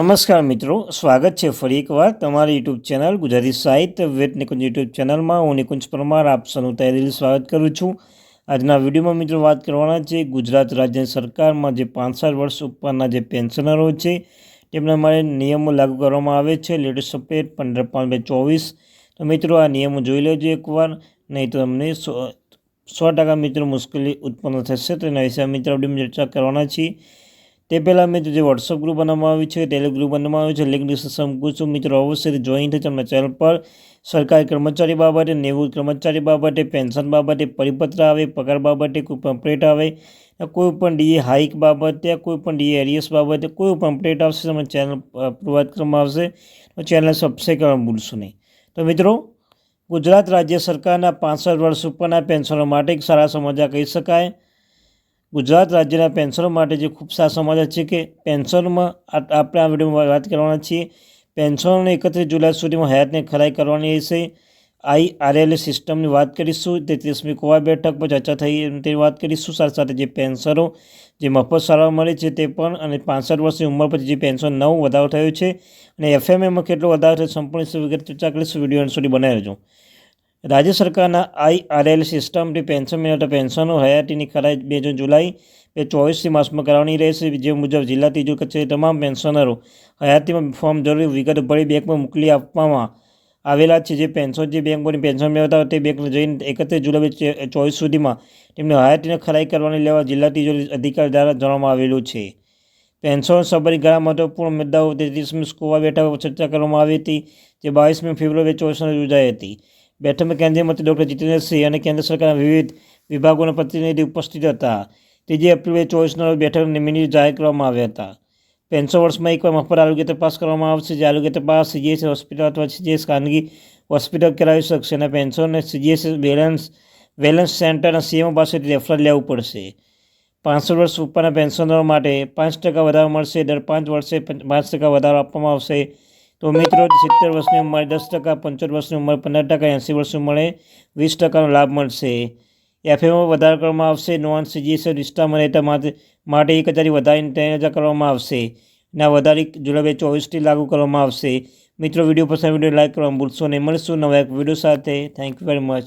નમસ્કાર મિત્રો, સ્વાગત છે ફરી એકવાર તમારી યુટ્યુબ ચેનલ ગુજરાતી સાહિત્ય વેટ નિકુંજ યુટ્યુબ ચેનલમાં. હું નિકુંજ પરમાર, આપ સૌનું તહેદીલી સ્વાગત કરું છું. આજના વિડીયોમાં મિત્રો વાત કરવાના છે ગુજરાત રાજ્ય સરકારમાં જે પાંસઠ વર્ષ ઉપરના જે પેન્શનરો છે, તેમના માટે નિયમો લાગુ કરવામાં આવે છે. લેટેસ્ટ અપડેટ પંદર પાંચ બે ચોવીસ. તો મિત્રો, આ નિયમો જોઈ લેજો એકવાર. નહીં તો તમને સો સો ટકા મિત્રો મુશ્કેલી ઉત્પન્ન થશે. તો એના વિશે મિત્રો ચર્ચા કરવાના છીએ. તે પહેલાં મેં જે વોટ્સઅપ ગ્રુપ બનાવવામાં આવ્યું છે ટેલિગ્રુપ ગ્રુપ બનાવવામાં આવ્યું છે લિંક ડિસ્ક્રિપ્શન મૂકું મિત્રો, અવશ્ય જોઈન થઈ તમને ચેનલ પર સરકારી કર્મચારી બાબતે, નેવું કર્મચારી બાબતે પેન્શન બાબતે, પરિપત્ર આવે, પગાર બાબતે, કોઈ પમ્પલેટ આવે કોઈ પણ ડીએ હાઇક બાબતે, કોઈ પણ ડીએ એરિયસ બાબતે, કોઈ પણ અપડેટ આવશે તમને ચેનલ પ્રોવાઈડ કરવામાં આવશે, તો ચેનલ સબસ્ક્રાઈબ કરવાનું ભૂલશો નહીં. તો મિત્રો, ગુજરાત રાજ્ય સરકારના પાંસઠ વર્ષ ઉપરના પેન્શનો માટે એક સારા સમાચાર કહી શકાય. ગુજરાત રાજ્યના પેન્શનો માટે જે ખૂબ સારા સમાચાર છે કે પેન્શનમાં આપણે આ વિડીયોમાં વાત કરવાના છીએ. પેન્શનોને એકત્રીસ જુલાઈ સુધીમાં હયાતને ખરાઈ કરવાની રહેશે. આઈ આરએલએ સિસ્ટમની વાત કરીશું. તેત્રીસમી કોવા બેઠક પર ચર્ચા થઈ તેની વાત કરીશું. સાથે સાથે જે પેન્શનો જે મફત સારવાર મળે છે તે પણ અને પાંસઠ વર્ષની ઉંમર પછી જે પેન્શન નવ વધારો થયો છે અને એફએમએમાં કેટલો વધારો થયો સંપૂર્ણ વિગત ચર્ચા કરીશું. વીડિયો સુધી બનાવી રહેજો. રાજ્ય સરકારના આઈઆરએલ સિસ્ટમથી પેન્શન મેળવતા પેન્શનો હયાતીની ખરાઈ બે જુલાઈ બે ચોવીસથી માસમાં કરાવવાની રહેશે. જે મુજબ જિલ્લા તિજોરી કચેરી તમામ પેન્શનરો હયાતીમાં ફોર્મ જરૂરી વિગત ભરી બેંકમાં મોકલી આપવામાં આવેલા છે. જે પેન્શન જે બેંકમાંથી પેન્શન મેળવતા હોય તે બેંકને જઈને એકત્રીસ જુલાઈ ચોવીસ સુધીમાં તેમને હયાતીને ખરાઈ કરવાની લેવા જિલ્લા તિજોરી અધિકારી દ્વારા જણાવવામાં આવેલું છે. પેન્શન સંબંધિત ઘણા મહત્વપૂર્ણ મુદ્દાઓ તેત્રીસમી સ્કોવા બેઠક ચર્ચા કરવામાં આવી હતી. જે બાવીસમી ફેબ્રુઆરી ચોવીસને યોજાઈ હતી. બેઠકમાં કેન્દ્રીય મંત્રી ડૉક્ટર જીતેન્દ્રસિંહ અને કેન્દ્ર સરકારના વિવિધ વિભાગોના પ્રતિનિધિ ઉપસ્થિત હતા. ત્રીજી એપ્રિલે ચોવીસના રોજ બેઠક મિનિટ જાહેર કરવામાં આવ્યા હતા. પેન્શન વર્ષમાં એકવાર મફત આરોગ્ય તપાસ કરવામાં આવશે, જે આરોગ્ય તપાસ સીજીએસ હોસ્પિટલ અથવા સીજીએસ ખાનગી હોસ્પિટલ કરાવી શકશે અને પેન્શનને સીજીએસ બેલેન્સ વેલેન્સ સેન્ટરના સીએમઓ પાસેથી રેફરલ લેવું પડશે. પાંચસો વર્ષ ઉપરના પેન્શનરો માટે પાંચ ટકા વધારો મળશે, દર પાંચ વર્ષે પાંચ ટકા વધારો આપવામાં આવશે. તો મિત્રો, સિત્તેર વર્ષની ઉંમર, દસ ટકા, પંચોતેર વર્ષની ઉંમર, પંદર ટકા, એંસી વર્ષની ઉંમરે વીસ ટકાનો લાભ મળશે. એફએમમાં વધારો કરવામાં આવશે. નોન સીજીએસ વિસ્તારમાં રહેતા માટે એક હજારથી વધારીને ત્રણ હજાર કરવામાં આવશે. અને આ વધારી જુલાઈ ચોવીસથી લાગુ કરવામાં આવશે. મિત્રો, વીડિયો પસંદ વીડિયો લાઈક કરવા ભૂલશો નહીં. મળીશું નવા એક વીડિયો સાથે. Thank you very much